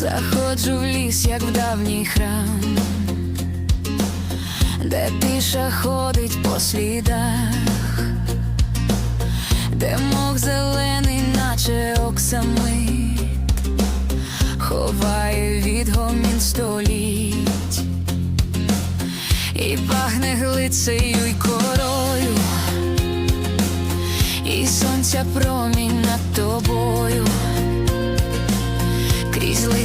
Заходжу в ліс, як в давній храм, де тиша ходить по слідах, де мох зелений, наче оксамит, ховає відгомін століть, і пахне глицею й корою, і сонця промінь над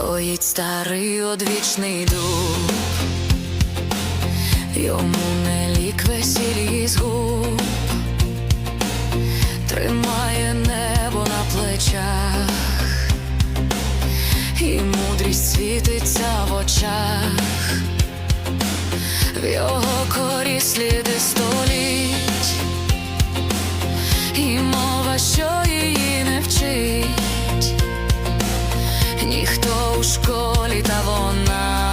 Стоїть старий одвічний дуб, йому не лік весіль з губ, тримає небо на плечах, і мудрість світиться в очах, в його корі сліди століть, і мова, що її не ніхто у школі та вона.